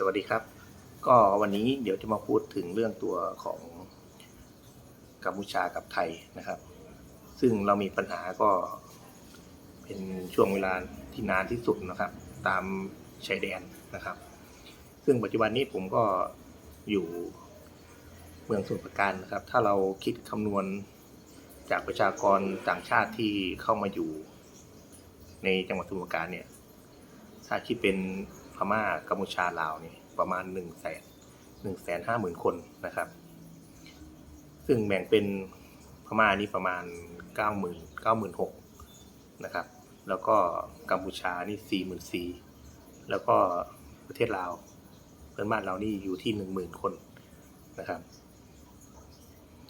สวัสดีครับ ก็วันนี้เดี๋ยวจะมาพูดถึงเรื่องตัวของกัมพูชากับไทยนะครับ ซึ่งเรามีปัญหาก็เป็นช่วงเวลาที่นานที่สุดนะครับ ตามชายแดนนะครับ ซึ่งปัจจุบันนี้ผมก็อยู่เมืองสมุทรปราการนะครับ ถ้าเราคิดคำนวณจากประชากรต่างชาติที่เข้ามาอยู่ในจังหวัดสมุทรปราการเนี่ยถ้าคิดเป็น พม่ากัมพูชาลาวนี่ประมาณหนึ่งแสนหนึ่งแสนห้าหมื่นคนนะครับ ซึ่งแบ่งเป็นพม่านี่ประมาณเก้าหมื่นเก้าหมื่นหกนะครับ แล้วก็กัมพูชานี่สี่หมื่นสี่แล้วก็ประเทศลาวเพื่อนบ้านเรานี่อยู่ที่หนึ่งหมื่นคนนะครับ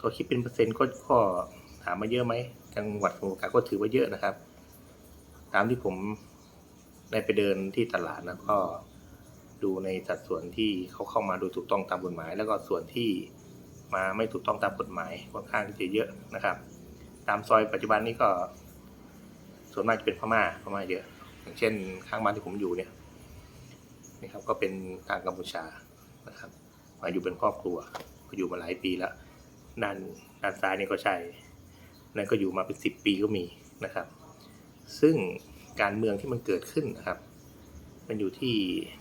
ก็คิดเป็นเปอร์เซ็นต์ก็ก็ถามมาเยอะไหมจังหวัดสมุทรปราการก็ถือว่าเยอะนะครับ ตามที่ผม ได้ไปเดินที่ตลาดแล้วก็ดูในสัดส่วนที่เขาเข้ามาโดยถูกต้องตามกฎหมาย แล้วก็ส่วนที่มาไม่ถูกต้องตามกฎหมายค่อนข้างที่จะเยอะนะครับ ตามซอยปัจจุบันนี้ก็ ส่วนมากจะเป็นพม่าพม่าเยอะ อย่างเช่น ข้างบ้านที่ผมอยู่เนี่ยนี่ครับก็เป็นทางกัมพูชานะครับมาอยู่เป็นครอบครัวก็อยู่มาหลายปีแล้วด้านด้านซ้ายนี่ก็ใช่นั่นก็อยู่มาเป็นสิบปีก็มีนะครับ ซึ่ง การเมืองที่มันเกิดขึ้นนะครับ มันอยู่ที่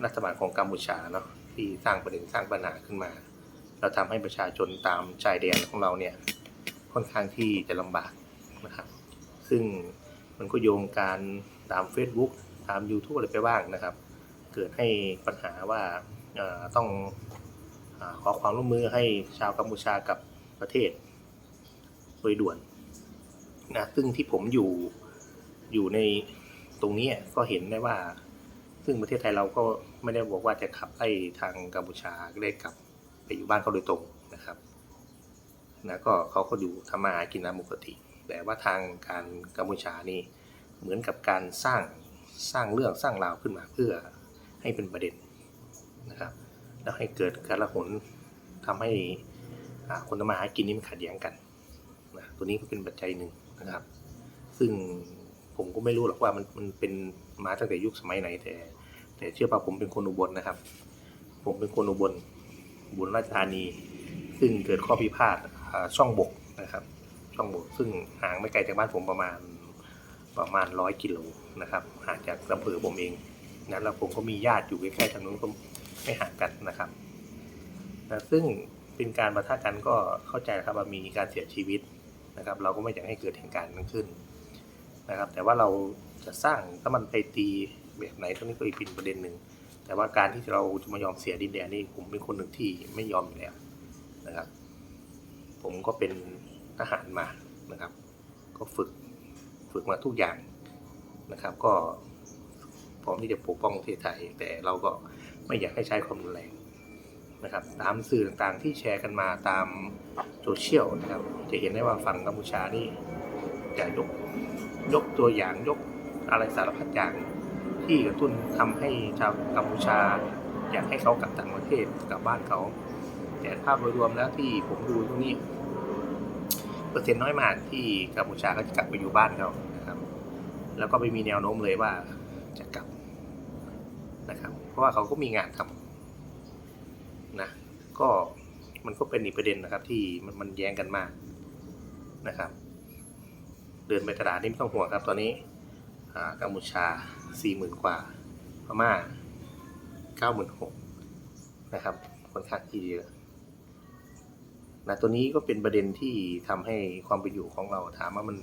รัฐบาลของกัมพูชาเนาะที่สร้างประเด็นสร้างปัญหาขึ้นมา เราทำให้ประชาชนตามชายแดนของเราเนี่ยค่อนข้างที่จะลำบากนะครับ ซึ่งมันก็โยงการตาม Facebook ตาม YouTube อะไรไปบ้างนะครับ เกิดให้ปัญหาว่าต้องอขอความร่วมมือให้ชาวกัมพูชากับประเทศโดยด่วนนะซึ่งที่ผมอยู่อยู่ใน ตรงนี้ก็เห็นได้ว่า ซึ่งประเทศไทยเราก็ไม่ได้บอกว่าจะขับไล่ทางกัมพูชาได้กลับไปอยู่บ้านเขาโดยตรงนะครับนะก็เขาก็อยู่ทำมาหากินตามปกติ แต่ว่าทางการกัมพูชานี่เหมือนกับการสร้างสร้างเรื่องสร้างราวขึ้นมาเพื่อให้เป็นประเด็นนะครับ แล้วให้เกิดการละหนทำให้คนทำมาหากินนี่มันขัดแย้งกันนะตัวนี้ก็เป็นปัจจัยหนึ่งนะครับ ซึ่ง ผมก็ไม่รู้หรอกว่ามันมันเป็นมาตั้งแต่ยุคสมัยไหน แต่ แต่เชื่อป่ะผมเป็นคนอุบลนะครับ ผมเป็นคนอุบลอุบลราชธานี ซึ่งเกิดข้อพิพาทช่องบกนะครับ ช่องบก ซึ่งห่างไม่ไกลจากบ้านผมประมาณประมาณร้อยกิโลนะครับห่างจากอำเภอผมเองนั้นแล้วผมก็มีญาติอยู่ใกล้ๆทางนู้นก็ไม่ห่างกันนะครับนะซึ่งเป็นการประทะกันก็เข้าใจนะครับว่ามีการเสียชีวิตนะครับ เราก็ไม่อยากให้เกิดเหตุการณ์นั้นขึ้น นะครับ แต่ว่าเราจะสร้างถ้ามันไปตีแบบไหนตรงนี้ก็อีกเป็นประเด็นหนึ่งแต่ว่าการที่เราจะมายอมเสียดินแดนนี่ผมเป็นคนหนึ่งที่ไม่ยอมอยู่แล้วนะครับ ผมก็เป็นทหารมานะครับ ก็ฝึกฝึกมาทุกอย่างนะครับ ก็พร้อมที่จะปกป้องประเทศไทย แต่เราก็ไม่อยากให้ใช้ความรุนแรงนะครับ ตามสื่อต่างๆที่แชร์กันมาตามโซเชียลนะครับ จะเห็นได้ว่าฝั่งกัมพูชานี่จะยก ยกตัวอย่างยกอะไรสารพัดอย่างที่กระตุ้นทำให้ชาวกัมพูชา อยากให้เขากลับต่างประเทศกลับบ้านเขา แต่ภาพโดยรวมแล้วที่ผมดูตรงนี้ เปอร์เซ็นต์น้อยมากที่กัมพูชาก็จะกลับไปอยู่บ้านเขานะครับ แล้วก็ไม่มีแนวโน้มเลยว่าจะกลับนะครับ เพราะว่าเขาก็มีงานทำนะก็มันก็เป็นอีกประเด็นนะครับที่มันมันแย้งกันมากนะครับ เดินไปตลาดนี่ไม่ต้องห่วงครับตอนนี้กัมพูชาสี่หมื่นกว่าพม่าเก้าหมื่นหกนะครับค่อนข้างที่เยอะนะตัวนี้ก็เป็นประเด็นที่ทำให้ความเป็นอยู่ของเราถามว่ามัน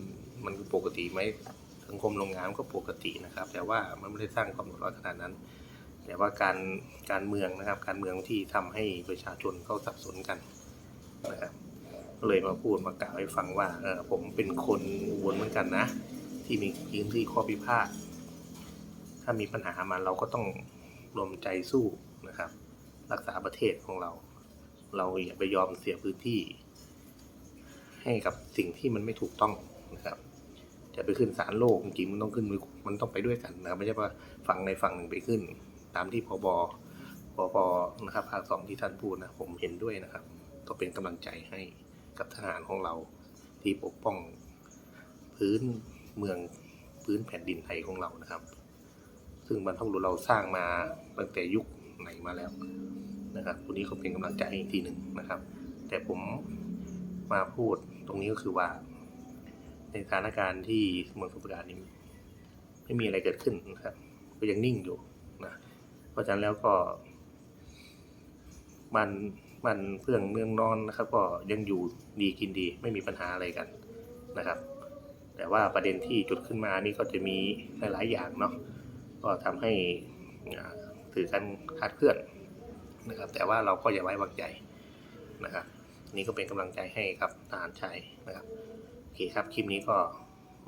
มันปกติไหมสังคมโรงงานก็ปกตินะครับ แต่ว่ามันไม่ได้สร้างความร้อนขนาดนั้น แต่ว่าการการเมืองนะครับ การเมืองที่ทำให้ประชาชนเขาสับสนกันนะครับ ก็เลยมาพูดมากล่าวให้ฟังว่าเออผมเป็นคนอุบลเหมือนกันนะ ที่มีพื้นที่ข้อพิพาทถ้ามีปัญหามาเราก็ต้องรวมใจสู้นะครับ รักษาประเทศของเรา เราอย่าไปยอมเสียพื้นที่ ให้กับสิ่งที่มันไม่ถูกต้องนะครับ จะไปขึ้นศาลโลกจริงมันต้องขึ้นมันต้องไปด้วยกันนะครับไม่ใช่ว่าฝั่งในฝั่งหนึ่งไปขึ้น ตามที่พบพบนะครับภาคสองที่ท่านพูดนะผมเห็นด้วยนะครับ ก็เป็นกำลังใจให้ กับทหารของเราที่ปกป้องพื้นเมืองพื้นแผ่นดินไทยของเรานะครับ ซึ่งบรรพบุรุษเราสร้างมาตั้งแต่ยุคไหนมาแล้วนะครับตรงนี้ก็เป็นกำลังใจให้อีกทีหนึ่งนะครับ แต่ผมมาพูดตรงนี้ก็คือว่า ในสถานการณ์ที่เมืองสมุทรราการนี้ ไม่มีอะไรเกิดขึ้นนะครับ ก็ยังนิ่งอยู่นะเพราะฉะนั้นแล้วก็มัน มันเพื่องเมืองนอนนะครับ ก็ยังอยู่ดีกินดีไม่มีปัญหาอะไรกันนะครับ แต่ว่าประเด็นที่จุดขึ้นมานี่ก็จะมีหลายๆอย่างเนาะก็ทำให้ถือกันคาดเคลื่อนนะครับ แต่ว่าเราก็อย่าไว้วางใจนะครับนี่ก็เป็นกำลังใจให้กับทหารชัยนะครับโอเคครับคลิปนี้ก็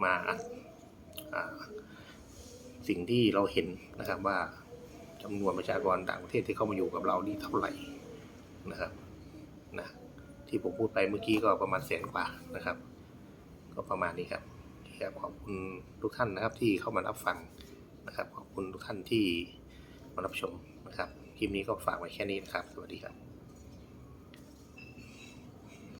มาอัดสิ่งที่เราเห็นนะครับว่าจำนวนประชากรต่างประเทศที่เข้ามาอยู่กับเรานี่เท่าไหร่ นะครับนะที่ผมพูดไปเมื่อกี้ก็ประมาณแสนกว่านะครับ ก็ประมาณนี้ครับครับขอบคุณทุกท่านนะครับที่เข้ามารับฟังนะครับ ขอบคุณทุกท่านที่มารับชมนะครับคลิปนี้ก็ฝากไว้แค่นี้นะครับ สวัสดีครับ